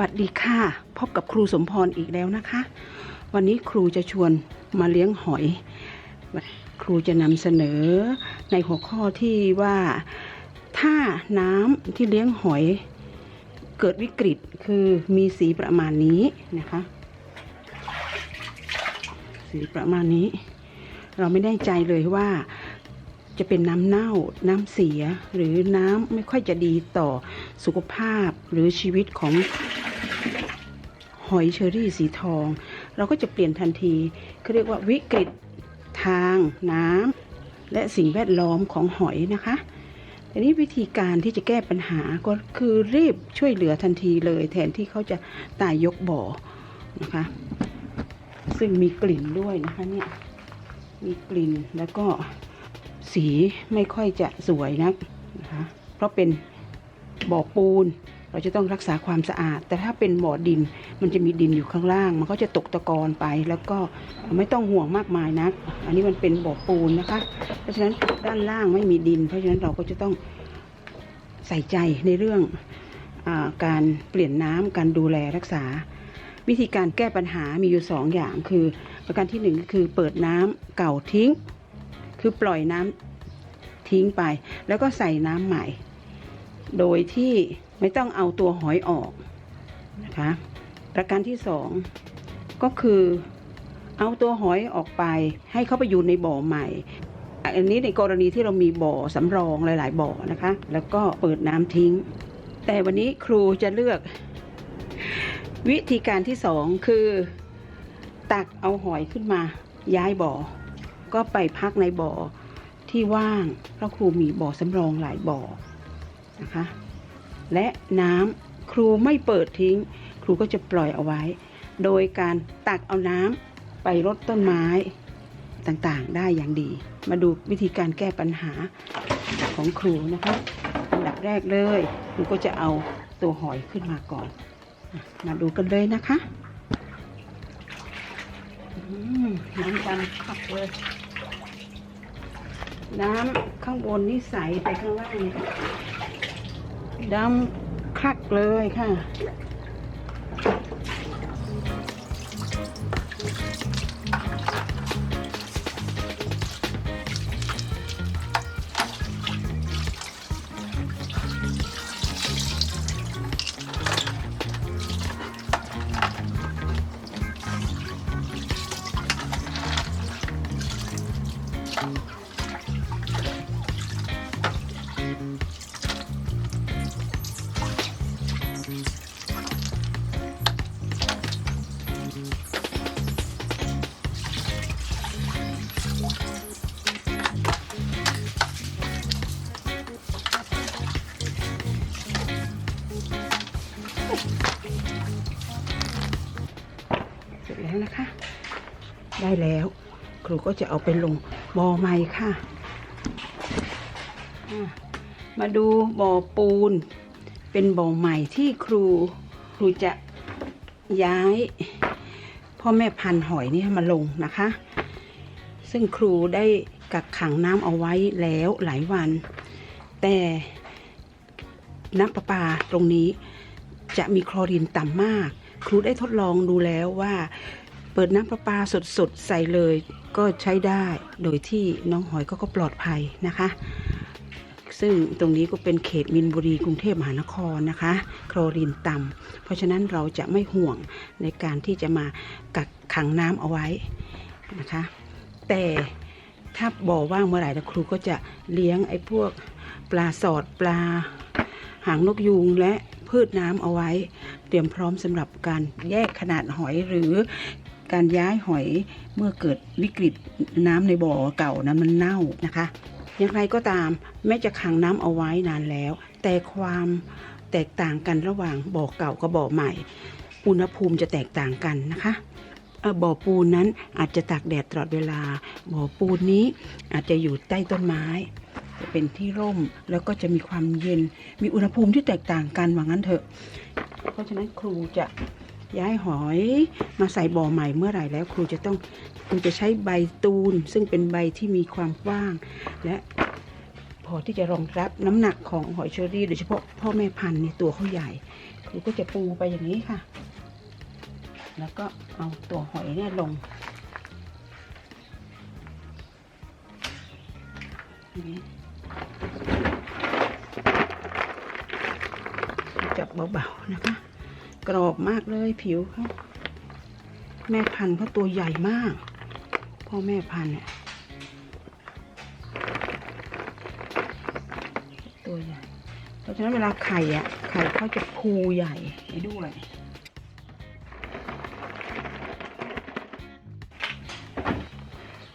วัสดีค่ะ พบกับครูสมพรอีกแล้วนะคะ วันนี้ครูจะชวนมาเลี้ยงหอย ครูจะนำเสนอในหัวข้อที่ว่าถ้าน้ำที่เลี้ยงหอย เกิดวิกฤตคือมีสีประมาณนี้นะคะ สีประมาณนี้ เราไม่แน่ใจเลยว่า จะเป็นน้ำเน่า น้ำเสีย หรือน้ำไม่ค่อยจะดีต่อสุขภาพหรือชีวิตของหอยเชอรี่สีทอง เราก็จะเปลี่ยนทันทีเขาเรียกว่าวิกฤตทางน้ำและสิ่งแวดล้อมของหอยนะคะทีนี้วิธีการที่จะแก้ปัญหาก็คือรีบช่วยเหลือทันทีเลย แทนที่เขาจะตายยกบ่อนะคะ ซึ่งมีกลิ่นด้วยนะคะเนี่ยมีกลิ่นแล้วก็ สีไม่ค่อยจะสวยนักนะคะ เพราะเป็นบ่อปูน เราจะต้องรักษาความสะอาด แต่ถ้าเป็นบ่อดินมันจะมีดินอยู่ข้างล่าง มันก็จะตกตะกอนไป แล้วก็ไม่ต้องห่วงมากมายนัก อันนี้มันเป็นบ่อปูนนะคะ เพราะฉะนั้นด้านล่างไม่มีดิน เพราะฉะนั้นเราก็จะต้องใส่ใจในเรื่องอการเปลี่ยนน้ำการดูแลรักษา วิธีการแก้ปัญหามีอยู่สองอย่างคือ ประการที่หนึ่งก็คือเปิดน้ำเก่าทิ้ง คือปล่อยน้ำทิ้งไป แล้วก็ใส่น้ำใหม่ โดยที่ไม่ต้องเอาตัวหอยออกนะคะประการที่สองก็คือเอาตัวหอยออกไป ให้เขาไปอยู่ในบ่อใหม่ อันนี้ในกรณีที่เรามีบ่อสำรองหลาย ๆ บ่อนะคะ แล้วก็เปิดน้ำทิ้ง แต่วันนี้ครูจะเลือก วิธีการที่สองคือ ตักเอาหอยขึ้นมา ย้ายบ่อ ก็ไปพักในบ่อที่ว่างเพราะครูมีบ่อสำรองหลายบ่อนะคะ และน้ำครูไม่เปิดทิ้ง ครูก็จะปล่อยเอาไว้ โดยการตักเอาน้ำไปรดต้นไม้ต่างๆได้อย่างดี มาดูวิธีการแก้ปัญหาของครูนะคะอันดับแรกเลยครูก็จะเอาตัวหอยขึ้นมาก่อน มาดูกันเลยนะคะน้ำดำคักเลย น้ำข้างบนนี่ใสไปข้างล่างดำคลักเลยค่ะ เสร็จแล้วนะคะ ได้แล้ว ครูก็จะเอาไปลงบ่อใหม่ค่ะอะ มาดูบ่อปูน เป็นบ่อใหม่ที่ครูครูจะย้ายพ่อแม่พันหอยนี่มาลงนะคะ ซึ่งครูได้กักขังน้ำเอาไว้แล้วหลายวัน แต่น้ำประปาตรงนี้จะมีคลอรีนต่ำมาก ครูได้ทดลองดูแล้วว่า เปิดน้ำประปาสดๆ ใส่เลยก็ใช้ได้ โดยที่น้องหอยก็ก็ปลอดภัยนะคะ ซึ่งตรงนี้ก็เป็นเขตมินบุรีกรุงเทพมหานครนะคะ โคลอรีนต่ำเพราะฉะนั้นเราจะไม่ห่วงในการที่จะมากักขังน้ำเอาไว้นะคะ แต่ถ้าบ่อว่างเมื่อไหร่แล้วครูก็จะเลี้ยงไอ้พวกปลาสอดปลาหางนกยูงและพืชน้ำเอาไว้ เตรียมพร้อมสำหรับการแยกขนาดหอยหรือการย้ายหอยเมื่อเกิดวิกฤตน้ำในบ่อเก่านั้นมันเน่านะคะ อย่างไรก็ตามแม้จะขังน้ำเอาไว้นานแล้ว แต่ความแตกต่างกันระหว่างบ่อเก่ากับบ่อใหม่ อุณหภูมิจะแตกต่างกันนะคะบ่อปูนนั้นอาจจะตากแดดตลอดเวลา บ่อปูนนี้อาจจะอยู่ใต้ต้นไม้ จะเป็นที่ร่มแล้วก็จะมีความเย็น มีอุณหภูมิที่แตกต่างกันว่างั้นเถอะ เพราะฉะนั้นครูจะ ย้ายหอยมาใส่บ่อใหม่เมื่อไหร่แล้ว ครูจะต้องครูจะใช้ใบตูน ซึ่งเป็นใบที่มีความกว้าง และพอที่จะรองรับน้ำหนักของหอยเชอรี่ โดยเฉพาะพ่อแม่พันธุ์นี่ตัวเขาใหญ่ ครูก็จะปูไปอย่างนี้ค่ะ แล้วก็เอาตัวหอยเนี่ยลงจับเบาๆนะคะ กรอบมากเลยผิวเขาแม่พันธุ์เขาตัวใหญ่มาก พ่อแม่พันธุ์เนี่ยตัวใหญ่ เพราะฉะนั้นเวลาไข่อะไข่เขาจะพูใหญ่ไปด้วย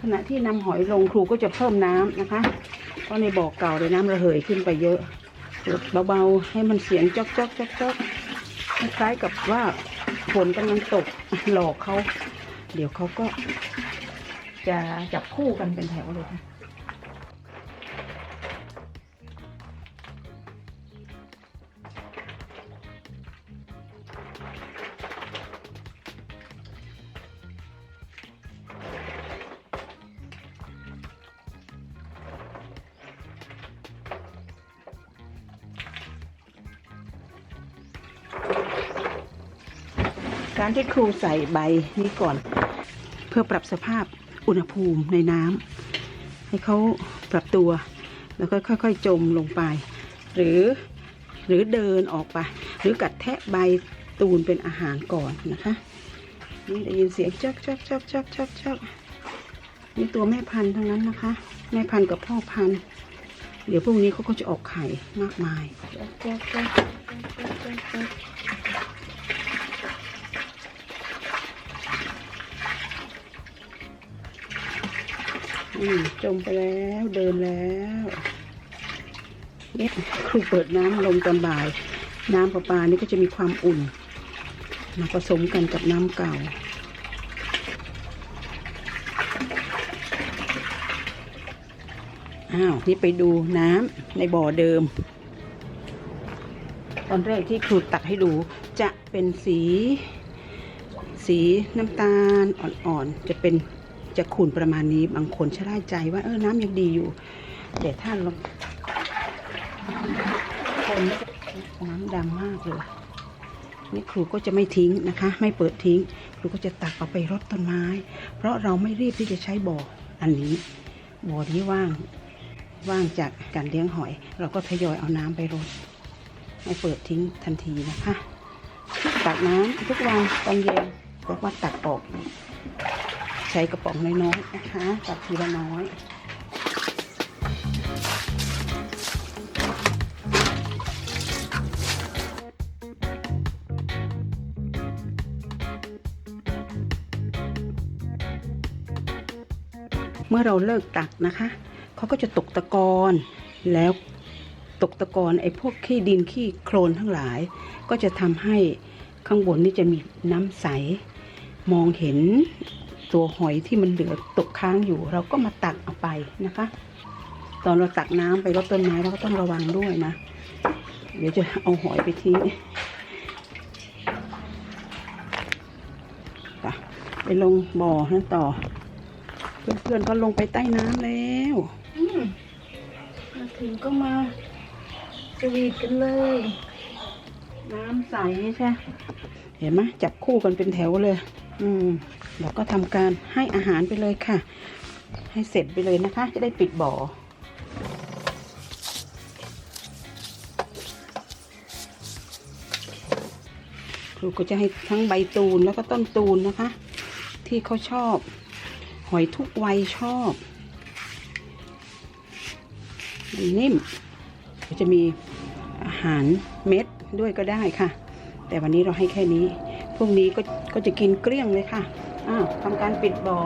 ขณะที่นำหอยลงครูก็จะเพิ่มน้ำนะคะ เพราะในบ่อเก่าเลยน้ำระเหยขึ้นไปเยอะเบาๆ ให้มันเสียงจอกจอกจอกจอก คล้ายๆกับว่าฝนกำลังตกหลอกเขา เดี๋ยวเขาก็จะจับคู่กันเป็นแถวเลย การที่ครูใส่ใบนี้ก่อน เพื่อปรับสภาพอุณหภูมิในน้ำให้เขาปรับตัว แล้วก็ค่อย ๆ จมลงไป หรือหรือเดินออกไป หรือกัดแทะใบตูนเป็นอาหารก่อนนะคะนี่ได้ยินเสียงจักจักจักจักจักจักนี่ตัวแม่พันธุ์ทั้งนั้นนะคะ แม่พันธุ์กับพ่อพันธุ์เดี๋ยวพรุ่งนี้เขาก็จะออกไข่มากมาย อืมจมไปแล้วเดินแล้วเนี่ยครูเปิดน้ำลงตอนบ่าย น้ำประปานี่ก็จะมีความอุ่น มาผสมกันกับน้ำเก่าอ้าวนี่ไปดูน้ำในบ่อเดิม ตอนแรกที่ครูตักให้ดูจะเป็นสี สีน้ำตาลอ่อนๆจะเป็น จะขุ่นประมาณนี้บางคนชะล่าใจว่าเออน้ำยังดีอยู่แต่ถ้าลงคนน้ำดำมากเลยนี่ครูก็จะไม่ทิ้งนะคะ ไม่เปิดทิ้ง ครูก็จะตักเอาไปรดต้นไม้ เพราะเราไม่รีบที่จะใช้บ่ออันนี้ บ่อนี้ว่างว่างจากการเลี้ยงหอย เราก็ทยอยเอาน้ำไปรดไม่เปิดทิ้งทันทีนะคะ ตักน้ำทุกวันตอนเย็นแล้วก็ตักออก ใช้กระป๋องน้อยๆนะคะตักทีละน้อยเมื่อเราเลิกตักนะคะ เขาก็จะตกตะกอน แล้วตกตะกอนไอ้พวกขี้ดินขี้โคลนทั้งหลาย ก็จะทำให้ข้างบนนี่จะมีน้ำใส มองเห็น ตัวหอยที่มันเหลือตกค้างอยู่ เราก็มาตักเอาไปนะคะ ตอนเราตักน้ำไปรดต้นไม้เราก็ต้องระวังด้วยนะ เดี๋ยวจะเอาหอยไปทิ้งไปไปลงบ่อนั่นต่อ เพื่อนๆก็ลงไปใต้น้ำแล้วอืมมาถึงก็มาสวีทกันเลย น้ำใสใช่ เห็นไหมจับคู่กันเป็นแถวเลย อืมแล้วก็ทำการให้อาหารไปเลยค่ะ ให้เสร็จไปเลยนะคะ จะได้ปิดบ่อ ครูก็จะให้ทั้งใบตูนแล้วก็ต้นตูนนะคะ ที่เขาชอบ หอยทุกวัยชอบนิ่มจะมีอาหารเม็ดด้วยก็ได้ค่ะ แต่วันนี้เราให้แค่นี้ พรุ่งนี้ก็ก็จะกินเกลี้ยงเลยค่ะอ้าวทำการปิดบ่อ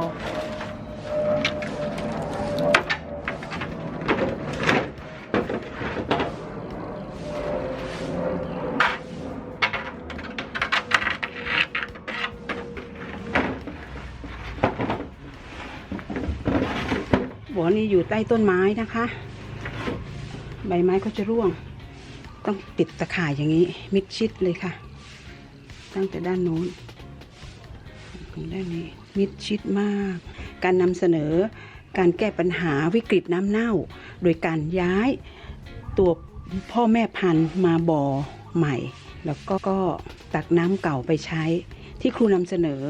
บ่อนี้อยู่ใต้ต้นไม้นะคะ ใบไม้ก็จะร่วง ต้องปิดตะข่ายอย่างนี้ มิดชิดเลยค่ะ ตั้งแต่ด้านโน้นถึงด้านนี้มิดชิดมาก การนำเสนอการแก้ปัญหาวิกฤตน้ำเน่า โดยการย้ายตัวพ่อแม่พันธุ์มาบ่อใหม่ แล้วก็ก็ตักน้ำเก่าไปใช้ ที่ครูนำเสนอ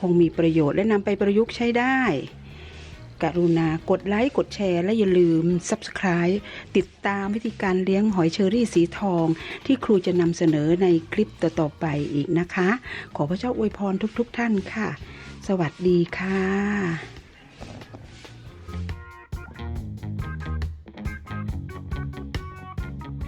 คงมีประโยชน์และนำไปประยุกต์ใช้ได้ กรุณากดไลค์กดแชร์และอย่าลืม Subscribe ติดตามวิธีการเลี้ยงหอยเชอรี่สีทอง ที่ครูจะนำเสนอในคลิปต่อๆไปอีกนะคะ ขอพระเจ้าอวยพรทุกๆท่านค่ะ สวัสดีค่ะ